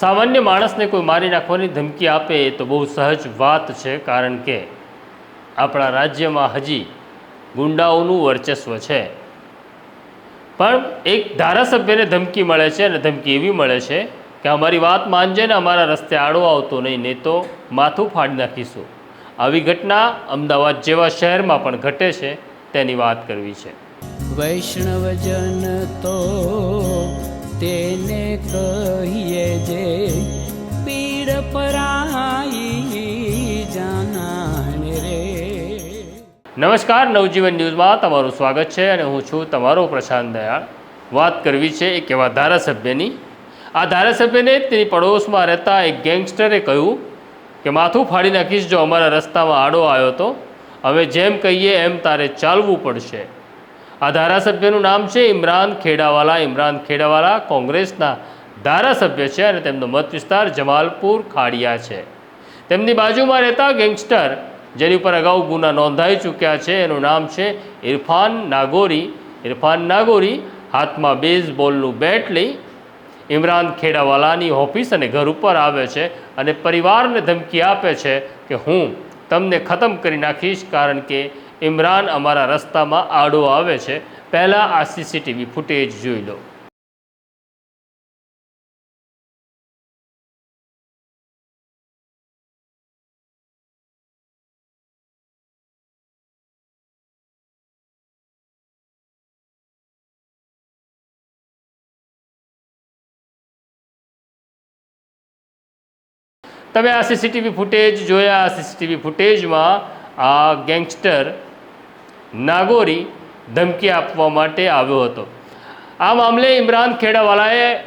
સામાન્ય માણસને કોઈ મારી નાખવાની ધમકી આપે તો બહુ સહજ વાત છે, કારણ કે આપણા રાજ્યમાં હજી ગુંડાઓનું વર્ચસ્વ છે. પણ એક ધારાસભ્યને ધમકી મળે છે અને ધમકી એવી મળે છે કે અમારી વાત માનજે ને અમારા રસ્તે આડો આવતો નહીં નહીં તો માથું ફાડી નાખીશું. આવી ઘટના અમદાવાદ જેવા શહેરમાં પણ ઘટે છે, તેની વાત કરવી છે. વૈષ્ણવજન તો તેને કહીએ જે પીડ પરાઈ જાનાને રે. નમસ્કાર, નવજીવન ન્યૂઝમાં તમારું સ્વાગત છે અને હું છું તમારો પ્રશાંત દયાળ. વાત કરવી છે એક એવા ધારાસભ્યની. આ ધારાસભ્યને તેની પડોશમાં રહેતા એક ગેંગસ્ટરે કહ્યું કે, માથું ફાડી નાખીશ જો અમારા રસ્તામાં આડો આવ્યો તો. હવે જેમ કહીએ એમ તારે ચાલવું પડશે. આ ધારાસભ્યનું નામ છે ઇમરાન ખેડાવાલા. ઇમરાન ખેડાવાલા કોંગ્રેસના ધારાસભ્ય છે અને તેમનો મત વિસ્તાર જમાલપુર ખાડિયા છે. તેમની બાજુમાં રહેતા ગેંગસ્ટર, જેની ઉપર અગાઉ ગુના નોંધાઈ ચૂક્યા છે, એનું નામ છે ઇરફાન નાગોરી. ઇરફાન નાગોરી હાથમાં બેઝબોલનું બેટ લઈ ઇમરાન ખેડાવાલાની ઓફિસ અને ઘર ઉપર આવે છે અને પરિવારને ધમકી આપે છે કે હું તમને ખતમ કરી નાખીશ કારણ કે ઇમરાન અમારા રસ્તામાં આડો આવે છે. પહેલાં આ સીસીટીવી ફૂટેજ જોઈ લો. તમે આ સીસીટીવી ફૂટેજ જોયા. આ સીસીટીવી ફૂટેજમાં આ ગેંગસ્ટર નાગોરી ધમકી આપવા માટે આવ્યો હતો. આ મામલે ઇમરાન ખેડાવાલાએ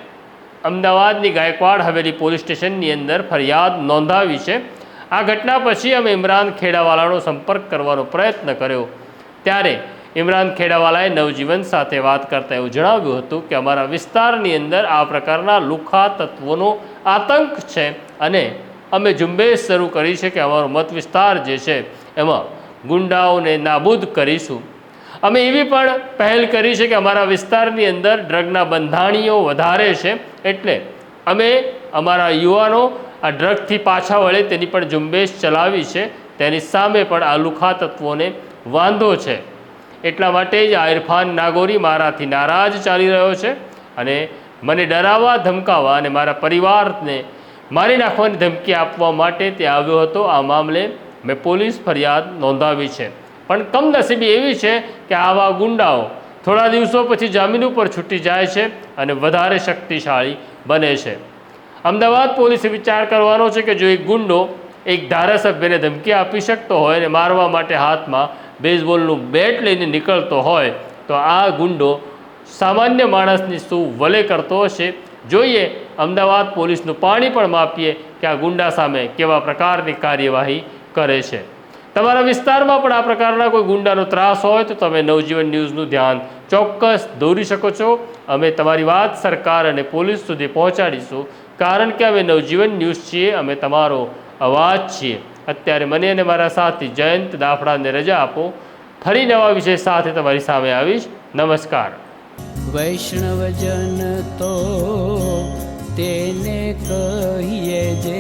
અમદાવાદની ગાયકવાડ હવેલી પોલીસ સ્ટેશનની અંદર ફરિયાદ નોંધાવી છે. આ ઘટના પછી અમે ઇમરાન ખેડાવાલાનો સંપર્ક કરવાનો પ્રયત્ન કર્યો. ત્યારે ઇમરાન ખેડાવાલાએ નવજીવન સાથે વાત કરતા એવું જણાવ્યું હતું કે અમારા વિસ્તારની અંદર આ પ્રકારના લુખા તત્વોનો આતંક છે અને અમે ઝુંબેશ શરૂ કરી છે કે અમારો મત વિસ્તાર જે છે એમાં ગુંડાઓને નાબૂદ કરીશું. અમે એવી પણ પહેલ કરી છે કે અમારા વિસ્તારની અંદર ડ્રગના બંધાણીઓ વધારે છે એટલે અમે અમારા યુવાનો આ ડ્રગથી પાછા વળે તેની પણ ઝુંબેશ ચલાવી છે. તેની સામે પણ આ લુખા તત્વોને વાંધો છે. એટલા માટે જ આ ઇરફાન નાગોરી મારાથી નારાજ ચાલી રહ્યો છે અને મને ડરાવવા, ધમકાવવા અને મારા પરિવારને મારી નાખવાની ધમકી આપવા માટે તે આવ્યો હતો. આ મામલે મેં પોલીસ ફરિયાદ નોંધાવી છે. પણ કમનસીબી એવી છે કે આવા ગુંડાઓ થોડા દિવસો પછી જામીન ઉપર છૂટી જાય છે અને વધારે શક્તિશાળી બને છે. અમદાવાદ પોલીસે વિચાર કરવાનો છે કે જો એક ગુંડો એક ધારાસભ્યને ધમકી આપી શકતો હોય અને મારવા માટે હાથમાં બેઝબોલનું બેટ લઈને નીકળતો હોય, તો આ ગુંડો સામાન્ય માણસની શું વલે કરતો હશે. જોઈએ, અમદાવાદ પોલીસનું પાણી પણ માપીએ કે આ ગુંડા સામે કેવા પ્રકારની કાર્યવાહી કરે છે. તમારા વિસ્તારમાં પણ આ પ્રકારના કોઈ ગુંડાનો ત્રાસ હોય તો તમે નવજીવન ન્યૂઝનું ધ્યાન ચોક્કસ દોરી શકો છો. અમે તમારી વાત સરકાર અને પોલીસ સુધી પહોંચાડીશું. કારણ કે અમે નવજીવન ન્યૂઝ છીએ, અમે તમારો અવાજ છીએ. અત્યારે મને અને મારા સાથી જયંત દાફડાને રજા આપો. ફરી નવા વિષય સાથે તમારી સામે આવીશ. નમસ્કાર. વૈષ્ણવજન તો તેને કહીએ જે